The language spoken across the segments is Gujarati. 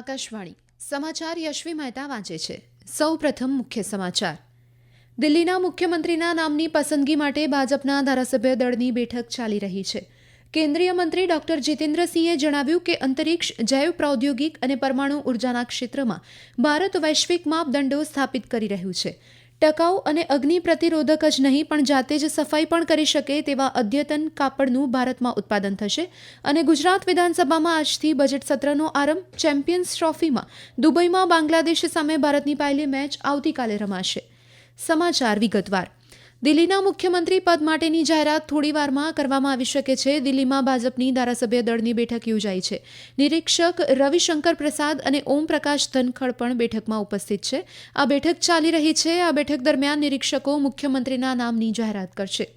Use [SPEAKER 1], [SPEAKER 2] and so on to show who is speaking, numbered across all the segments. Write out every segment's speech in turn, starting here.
[SPEAKER 1] આકાશવાણી. સમાચાર યશવી મહેતા વાંચે છે. સૌ પ્રથમ મુખ્ય સમાચાર. દિલ્હીના મુખ્યમંત્રીના નામની પસંદગી માટે ભાજપના ધારાસભ્ય દળની બેઠક ચાલી રહી છે. કેન્દ્રીય મંત્રી ડોક્ટર જીતેન્દ્રસિંહે જણાવ્યું કે અંતરિક્ષ જૈવ પ્રૌદ્યોગિક અને પરમાણુ ઉર્જાના ક્ષેત્રમાં ભારત વૈશ્વિક માપદંડો સ્થાપિત કરી રહ્યું છે. ટકાઉ અને અગ્નિ પ્રતિરોધક જ નહીં, પણ જાતે જ સફાઈ પણ કરી શકે તેવા અદ્યતન કાપડનું ભારતમાં ઉત્પાદન થશે. અને ગુજરાત વિધાનસભામાં આજથી બજેટ સત્રનો આરંભ ચેમ્પિયન્સ ટ્રોફીમાં દુબઈમાં બાંગ્લાદેશ સામે ભારતની પહેલી મેચ આવતીકાલે રમાશે. સમાચાર વિગતવાર. દિલ્હીના મુખ્યમંત્રી પદ માટેની જાહેરાત થોડીવારમાં કરવામાં આવી શકે છે. દિલ્હીમાં ભાજપની ધારાસભ્ય દળની બેઠક યોજાઈ છે. નિરીક્ષક રવિશંકર પ્રસાદ અને ઓમ પ્રકાશ ધનખડ પણ બેઠકમાં ઉપસ્થિત છે. આ બેઠક ચાલી રહી છે. આ બેઠક દરમિયાન નિરીક્ષકો મુખ્યમંત્રીના નામની જાહેરાત કરશે.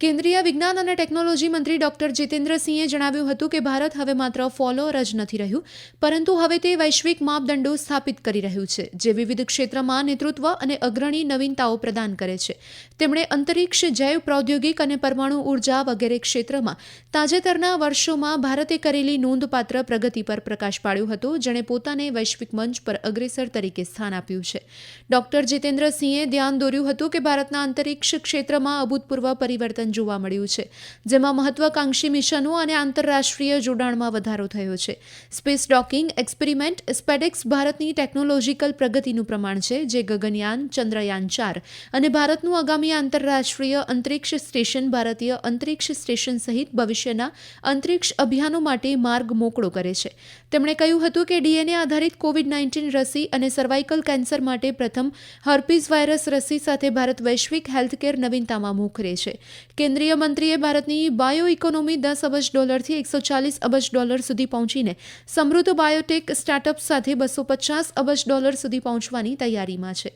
[SPEAKER 1] કેન્દ્રીય વિજ્ઞાન અને ટેકનોલોજી મંત્રી ડોક્ટર જીતેન્દ્રસિંહે જણાવ્યું હતું કે ભારત હવે માત્ર ફોલોઅર જ નથી રહ્યું, પરંતુ હવે તે વૈશ્વિક માપદંડો સ્થાપિત કરી રહ્યું છે, જે વિવિધ ક્ષેત્રમાં નેતૃત્વ અને અગ્રણી નવીનતાઓ પ્રદાન કરે છે. તેમણે અંતરિક્ષ જૈવ પ્રૌદ્યોગિક અને પરમાણુ ઊર્જા વગેરે ક્ષેત્રમાં તાજેતરના વર્ષોમાં ભારતે કરેલી નોંધપાત્ર પ્રગતિ પર પ્રકાશ પાડ્યો હતો, જેણે પોતાને વૈશ્વિક મંચ પર અગ્રેસર તરીકે સ્થાન આપ્યું છે. ડોક્ટર જીતેન્દ્રસિંહે ધ્યાન દોર્યું હતું કે ભારતના અંતરિક્ષ ક્ષેત્રમાં અભૂતપૂર્વ પરિવર્તન જોવા મળ્યું છે, જેમાં મહત્વાકાંક્ષી મિશનો અને આંતરરાષ્ટ્રીય જોડાણમાં વધારો થયો છે. સ્પેસ ડોકિંગ, એક્સપેરિમેન્ટ, સ્પેડેક્સ ભારતની ટેકનોલોજીકલ પ્રગતિનું પ્રમાણ છે, જે ગગનયાન, ચંદ્રયાન ચાર અને ભારતનું આગામી આંતરરાષ્ટ્રીય અંતરિક્ષ સ્ટેશન ભારતીય અંતરિક્ષ સ્ટેશન સહિત ભવિષ્યના અંતરિક્ષ અભિયાનો માટે માર્ગ મોકળો કરે છે. તેમણે કહ્યું હતું કે ડીએનએ આધારિત કોવિડ નાઇન્ટીન રસી અને સર્વાઇકલ કેન્સર માટે પ્રથમ હર્પીઝ વાયરસ રસી સાથે ભારત વૈશ્વિક હેલ્થકેર નવીનતામાં મોખરે છે. કેન્દ્રીય મંત્રીએ ભારતની બાયો ઇકોનોમી દસ અબજ ડોલરથી એકસો ચાલીસ અબજ ડોલર સુધી પહોંચીને સમૃદ્ધ બાયોટેક સ્ટાર્ટઅપ સાથે બસો પચાસ અબજ ડોલર સુધી પહોંચવાની તૈયારીમાં છે.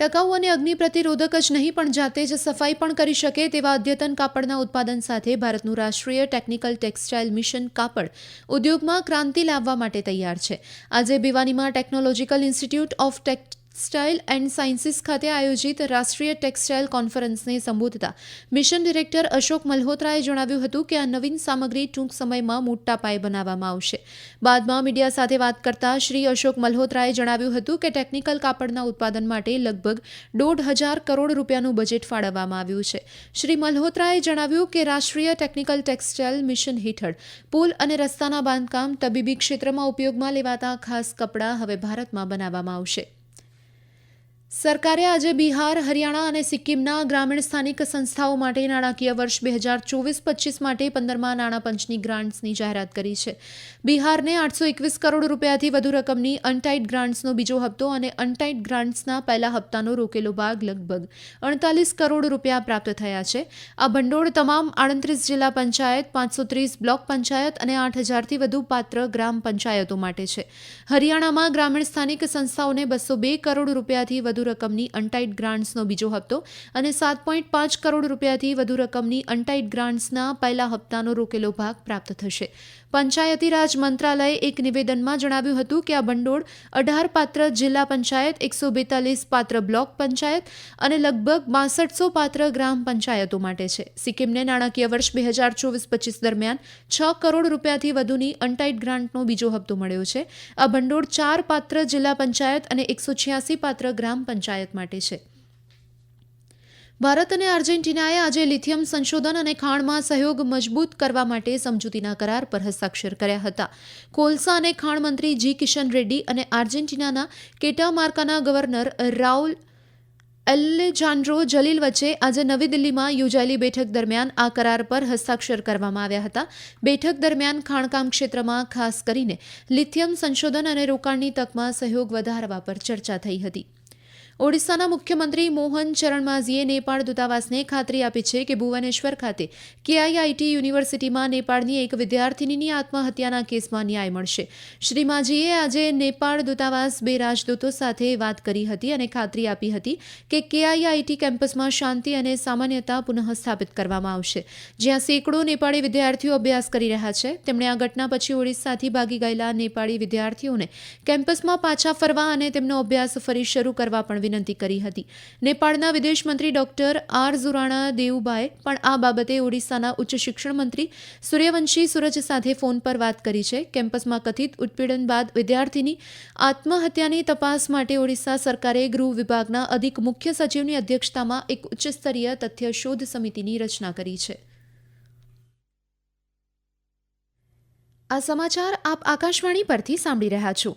[SPEAKER 1] ટકાઉ અને અગ્નિ પ્રતિરોધક જ નહીં, પણ જાતે જ સફાઈ પણ કરી શકે તેવા અદ્યતન કાપડના ઉત્પાદન સાથે ભારતનું રાષ્ટ્રીય ટેકનિકલ ટેક્સટાઇલ મિશન કાપડ ઉદ્યોગમાં ક્રાંતિ લાવવા માટે તૈયાર છે. આજે ભિવાનીમાં technological institute of tech textile and sciences ખાતે આયોજિત રાષ્ટ્રીય ટેક્સટાઇલ કોન્ફરન્સને સંબોધતા મિશન ડિરેક્ટર અશોક મલ્હોત્રાએ જણાવ્યું હતું કે આ નવીન સામગ્રી ટૂંક સમયમાં મોટા પાયે બનાવવામાં આવશે. બાદમાં મીડિયા સાથે વાત કરતા શ્રી અશોક મલ્હોત્રાએ જણાવ્યું હતું કે ટેકનિકલ કાપડના ઉત્પાદન માટે લગભગ દોઢ હજાર કરોડ રૂપિયાનું બજેટ ફાળવવામાં આવ્યું છે. શ્રી મલ્હોત્રાએ જણાવ્યું કે રાષ્ટ્રીય ટેકનિકલ ટેક્સટાઇલ મિશન હેઠળ પુલ અને રસ્તાના બાંધકામ તબીબી ક્ષેત્રમાં ઉપયોગમાં લેવાતા ખાસ કપડાં હવે ભારતમાં બનાવવામાં આવશે. સરકારે આજે બિહાર, હરિયાણા અને સિક્કિમના ગ્રામીણ સ્થાનિક સંસ્થાઓ માટે નાણાકીય વર્ષ બે હજાર ચોવીસ પચીસ માટે પંદરમા નાણાં પંચની ગ્રાન્ટ્સની જાહેરાત કરી છે. બિહારને આઠસો એકવીસ કરોડ રૂપિયાથી વધુ રકમની અનટાઇડ ગ્રાન્ટ્સનો બીજો હપ્તો અને અનટાઇડ ગ્રાન્ટ્સના પહેલા હપ્તાનો રોકેલો ભાગ લગભગ અડતાલીસ કરોડ રૂપિયા પ્રાપ્ત થયા છે. આ ભંડોળ તમામ આડત્રીસ જિલ્લા પંચાયત, પાંચસો ત્રીસ બ્લોક પંચાયત અને આઠ હજારથી વધુ પાત્ર ગ્રામ પંચાયતો માટે છે. હરિયાણામાં ગ્રામીણ સ્થાનિક સંસ્થાઓને બસો બે કરોડ રૂપિયાથી વધુ રકમની અનટાઇડ ગ્રાન્ટ્સનો બીજો હપ્તો અને સાત પોઈન્ટ પાંચ કરોડ રૂપિયાથી વધુ રકમની અનટાઇડ ગ્રાન્ટ્સના પહેલા હપ્તાનો રોકેલો ભાગ પ્રાપ્ત થશે. પંચાયતી રાજ મંત્રાલયે એક નિવેદનમાં જણાવ્યું હતું કે આ ભંડોળ અઢાર પાત્ર જિલ્લા પંચાયત, એકસો બેતાલીસ પાત્ર બ્લોક પંચાયત અને લગભગ બાસઠસો પાત્ર ગ્રામ પંચાયતો માટે છે. સિક્કિમને નાણાકીય વર્ષ બે હજાર ચોવીસ પચીસ દરમિયાન છ કરોડ રૂપિયાથી વધુની અનટાઇડ ગ્રાન્ટનો બીજો હપ્તો મળ્યો છે. આ ભંડોળ ચાર પાત્ર જિલ્લા પંચાયત અને એકસો છ્યાસી પાત્ર ગ્રામ પંચાયત માટે છે. ભારત અને આર્જેન્ટિનાએ આજે લિથિયમ સંશોધન અને ખાણમાં સહયોગ મજબૂત કરવા માટે સમજૂતીના કરાર પર હસ્તાક્ષર કર્યા હતા. કોલસા અને ખાણ મંત્રી જી કિશન રેડ્ડી અને આર્જેન્ટિનાના કેટામાર્કાના ગવર્નર રાઉલ એલેજાન્ડ્રો જલીલ વચ્ચે આજે નવી દિલ્હીમાં યોજાયેલી બેઠક દરમિયાન આ કરાર પર હસ્તાક્ષર કરવામાં આવ્યા હતા. બેઠક દરમિયાન ખાણકામ ક્ષેત્રમાં ખાસ કરીને લિથિયમ સંશોધન અને રોકાણની તકમાં સહયોગ વધારવા પર ચર્ચા થઈ હતી. ઓડિશાના મુખ્યમંત્રી મોહન ચરણ માઝીએ નેપાળ દૂતાવાસને ખાતરી આપી છે કે ભુવનેશ્વર ખાતે કેઆઈઆઈટી યુનિવર્સિટીમાં નેપાળની એક વિદ્યાર્થિનીની આત્મહત્યાના કેસમાં ન્યાય મળશે. શ્રી માઝીએ આજે નેપાળ દૂતાવાસ બે રાજદૂતો સાથે વાત કરી હતી અને ખાતરી આપી હતી કે કેઆઈઆઈટી કેમ્પસમાં શાંતિ અને સામાન્યતા પુનઃસ્થાપિત કરવામાં આવશે. જ્યાં સેંકડો નેપાળી વિદ્યાર્થીઓ અભ્યાસ કરી રહ્યા છે, તેમણે આ ઘટના પછી ઓડિશાથી ભાગી ગયેલા નેપાળી વિદ્યાર્થીઓને કેમ્પસમાં પાછા ફરવા અને તેમનો અભ્યાસ ફરી શરૂ કરવા પણ વિનંતી કરી હતી. નેપાળના વિદેશમંત્રી ડોક્ટર આર ઝુરાણા દેવુબાએ પણ આ બાબતે ઓડિશાના ઉચ્ચ શિક્ષણ મંત્રી સૂર્યવંશી સુરજ સાથે ફોન પર વાત કરી છે. કેમ્પસમાં કથિત ઉત્પીડન બાદ વિદ્યાર્થીની આત્મહત્યાની તપાસ માટે ઓડિશા સરકારે ગૃહ વિભાગના અધિક મુખ્ય સચિવની અધ્યક્ષતામાં એક ઉચ્ચસ્તરીય તથ્ય શોધ સમિતિની રચના કરી છે. આ સમાચાર આપ આકાશવાણી પરથી સાંભળી રહ્યા છો.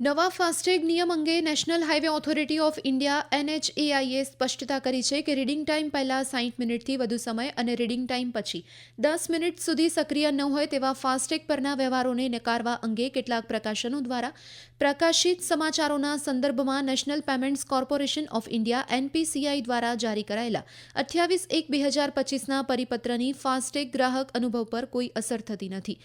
[SPEAKER 1] નવા ફાસ્ટેગ નિયમ અંગે National Highway Authority of India, એનએચએઆઈએ સ્પષ્ટતા કરી છે કે રીડિંગ ટાઈમ પહેલાં સાઠ મિનિટથી વધુ સમય અને રીડિંગ ટાઈમ પછી દસ મિનિટ સુધી સક્રિય ન હોય તેવા ફાસ્ટેગ પરના વ્યવહારોને નકારવા અંગે કેટલાક પ્રકાશનો દ્વારા પ્રકાશિત સમાચારોના સંદર્ભમાં National Payments Corporation of India, NPCI દ્વારા જારી કરાયેલા અઠ્યાવીસ એક બે હજાર પચીસના પરિપત્રની ફાસ્ટેગ ગ્રાહક અનુભવ પર કોઈ અસર થતી નથી.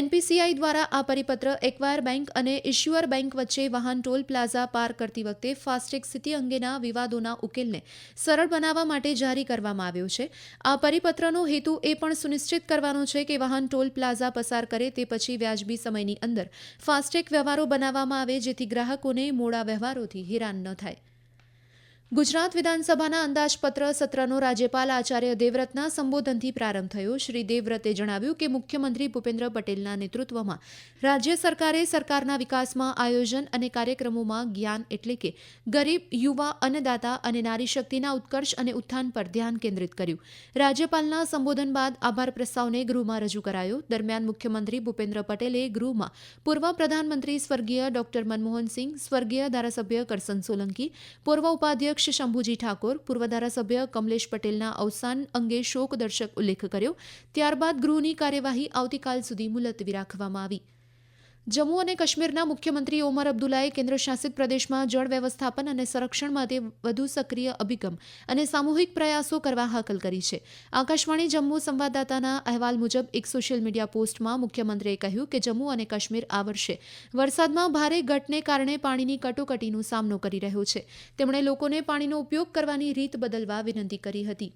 [SPEAKER 1] એનપીસીઆઈ દ્વારા આ પરિપત્ર એક્વાયર બેંક અને ઇશ્યુઅર બેંક વચ્ચે વાહન ટોલ પ્લાઝા પાર કરતી વખતે ફાસ્ટેગ સ્થિતિ અંગેના વિવાદોના ઉકેલને સરળ બનાવવા માટે જારી કરવામાં આવ્યો છે. આ પરિપત્રનો હેતુ એ પણ સુનિશ્ચિત કરવાનો છે કે વાહન ટોલ પ્લાઝા પસાર કરે તે પછી વ્યાજબી સમયની અંદર ફાસ્ટેગ વ્યવહારો બનાવવામાં આવે જેથી ગ્રાહકોને મોડા વ્યવહારોથી હેરાન ન થાય. ગુજરાત વિધાનસભાના અંદાજપત્ર સત્રનો રાજ્યપાલ આચાર્ય દેવવ્રતના સંબોધનથી પ્રારંભ થયો. શ્રી દેવવ્રતે જણાવ્યું કે મુખ્યમંત્રી ભૂપેન્દ્ર પટેલના નેતૃત્વમાં રાજ્ય સરકારે સરકારના વિકાસમાં આયોજન અને કાર્યક્રમોમાં જ્ઞાન એટલે કે ગરીબ, યુવા, અન્નદાતા અને નારી શક્તિના ઉત્કર્ષ અને ઉત્થાન પર ધ્યાન કેન્દ્રિત કર્યું. રાજ્યપાલના સંબોધન બાદ આભાર પ્રસ્તાવને ગૃહમાં રજૂ કરાયો. દરમિયાન મુખ્યમંત્રી ભૂપેન્દ્ર પટેલે ગૃહમાં પૂર્વ પ્રધાનમંત્રી સ્વર્ગીય ડોક્ટર મનમોહનસિંહ સ્વર્ગીય ધારાસભ્ય કરસન સોલંકી, પૂર્વ ઉપાધ્યક્ષ અધ્યક્ષ શંભુજી ઠાકોર, પૂર્વ ધારાસભ્ય કમલેશ પટેલના અવસાન અંગે શોકદર્શક ઉલ્લેખ કર્યો. ત્યારબાદ ગૃહની કાર્યવાહી આવતીકાલ સુધી મુલતવી રાખવામાં આવી. જમ્મુ અને કાશ્મીરના મુખ્યમંત્રી ઓમર અબ્દુલ્લાએ કેન્દ્ર શાસિત પ્રદેશમાં જળ વ્યવસ્થાપન અને સંરક્ષણ માટે વધુ સક્રિય અભિગમ અને સામૂહિક પ્રયાસો કરવા હાકલ કરી છે. આકાશવાણી જમ્મુ સંવાદદાતાના અહેવાલ મુજબ એક સોશિયલ મીડિયા પોસ્ટમાં મુખ્યમંત્રીએ કહ્યું કે જમ્મુ અને કાશ્મીર આ વર્ષે વરસાદમાં ભારે ઘટને કારણે પાણીની કટોકટીનો સામનો કરી રહ્યો છે. તેમણે લોકોને પાણીનો ઉપયોગ કરવાની રીત બદલવા વિનંતી કરી હતી.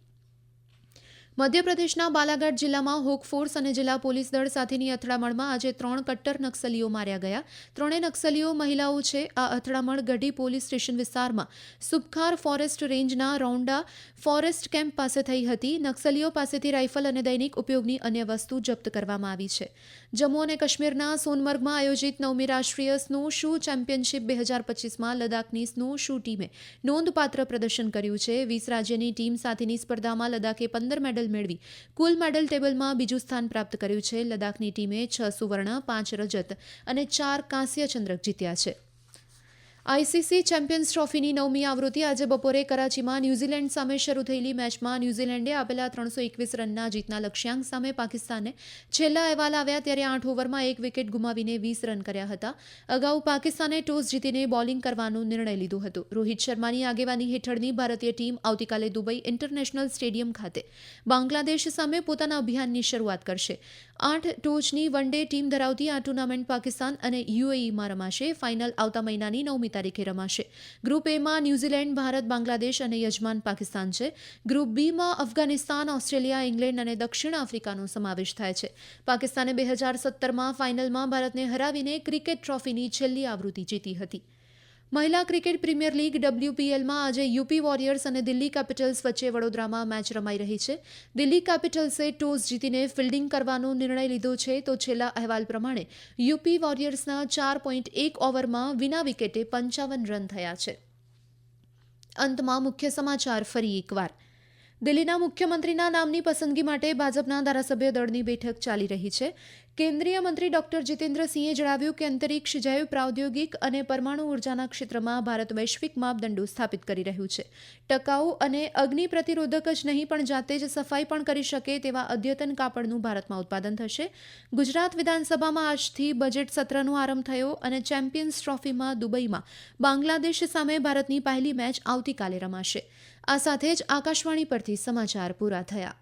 [SPEAKER 1] મધ્યપ્રદેશના બાલાઘાટ જિલ્લામાં હોકફોર્સ અને જિલ્લા પોલીસ દળ સાથેની અથડામણમાં આજે ત્રણ કટ્ટર નક્સલીઓ માર્યા ગયા. ત્રણેય નક્સલીઓ મહિલાઓ છે. આ અથડામણ ગઢી પોલીસ સ્ટેશન વિસ્તારમાં સુબખાર ફોરેસ્ટ રેન્જના રૌંડા ફોરેસ્ટ કેમ્પ પાસે થઈ હતી. નક્સલીઓ પાસેથી રાઇફલ અને દૈનિક ઉપયોગની અન્ય વસ્તુ જપ્ત કરવામાં આવી છે. જમ્મુ અને કાશ્મીરના સોનમર્ગમાં આયોજિત નવમી રાષ્ટ્રીય સ્નો શૂ ચેમ્પિયનશિપ બે હજાર પચીસમાં લદ્દાખની સ્નો શૂ ટીમે નોંધપાત્ર પ્રદર્શન કર્યું છે. વીસ રાજ્યની ટીમ સાથેની સ્પર્ધામાં લદ્દાખે પંદર મેડલ મેળવી. કુલ મેડલ ટેબલમાં બીજું સ્થાન પ્રાપ્ત કર્યું છે. લદ્દાખની ટીમે છ સુવર્ણ, પાંચ રજત અને ચાર કાંસ્ય ચંદ્રક જીત્યા છે. આઈસીસી ચેમ્પિયન્સ ટ્રોફીની નવમી આવૃત્તિ આજે બપોરે કરાચીમાં ન્યૂઝીલેન્ડ સામે શરૂ થયેલી મેચમાં ન્યૂઝીલેન્ડે આપેલા ત્રણસો એકવીસ રનના જીતના લક્ષ્યાંક સામે પાકિસ્તાને છેલ્લા અહેવાલ આવ્યા ત્યારે આઠ ઓવરમાં એક વિકેટ ગુમાવીને વીસ રન કર્યા હતા. અગાઉ પાકિસ્તાને ટોસ જીતીને બોલિંગ કરવાનો નિર્ણય લીધો હતો. રોહિત શર્માની આગેવાની હેઠળની ભારતીય ટીમ આવતીકાલે દુબઈ ઇન્ટરનેશનલ સ્ટેડિયમ ખાતે બાંગ્લાદેશ સામે પોતાના અભિયાનની શરૂઆત કરશે. આઠ ટોચની વન ડે ટીમ ધરાવતી આ ટુર્નામેન્ટ પાકિસ્તાન અને યુએઈમાં રમાશે. ફાઇનલ આવતા મહિનાની નવમી તારીખે રમાશે. ગ્રુપ એમાં ન્યૂઝીલેન્ડ ભારત, બાંગ્લાદેશ અને યજમાન પાકિસ્તાન છે. ગ્રુપ બીમાં અફઘાનિસ્તાન, ઓસ્ટ્રેલિયા, ઇંગ્લેન્ડ અને દક્ષિણ આફ્રિકાનો સમાવેશ થાય છે. પાકિસ્તાને બે હજાર સત્તરમાં ફાઇનલમાં ભારતને હરાવીને ક્રિકેટ ટ્રોફીની છેલ્લી આવૃત્તિ જીતી હતી. મહિલા ક્રિકેટ પ્રીમિયર લીગ ડબલ્યુપીએલમાં આજે યુપી વોરિયર્સ અને દિલ્હી કેપિટલ્સ વચ્ચે વડોદરામાં મેચ રમાઈ રહી છે. દિલ્હી કેપિટલ્સે ટોસ જીતીને ફિલ્ડિંગ કરવાનો નિર્ણય લીધો છે તો છેલ્લા અહેવાલ પ્રમાણે યુપી વોરિયર્સના ચાર પોઈન્ટ એક ઓવરમાં વિના વિકેટે પંચાવન રન થયા છે. અંતમાં મુખ્ય સમાચાર ફરી એકવાર. દિલ્હીના મુખ્યમંત્રીના નામની પસંદગી માટે ભાજપના ધારાસભ્ય દળની બેઠક ચાલી રહી છે. કેન્દ્રીય મંત્રી ડોક્ટર જીતેન્દ્રસિંહે જણાવ્યું કે અંતરિક્ષ જૈવ પ્રાદ્યોગિક અને પરમાણુ ઉર્જાના ક્ષેત્રમાં ભારત વૈશ્વિક માપદંડો સ્થાપિત કરી રહ્યું છે. ટકાઉ અને અગ્નિ પ્રતિરોધક જ નહીં, પણ જાતે જ સફાઈ પણ કરી શકે તેવા અદ્યતન કાપડનું ભારતમાં ઉત્પાદન થશે. ગુજરાત વિધાનસભામાં આજથી બજેટ સત્રનો આરંભ થયો અને ચેમ્પિયન્સ ટ્રોફીમાં દુબઈમાં બાંગ્લાદેશ સામે ભારતની પહેલી મેચ આવતીકાલે રમાશે. આ સાથે જ આકાશવાણી પરથી સમાચાર પૂરા થયા.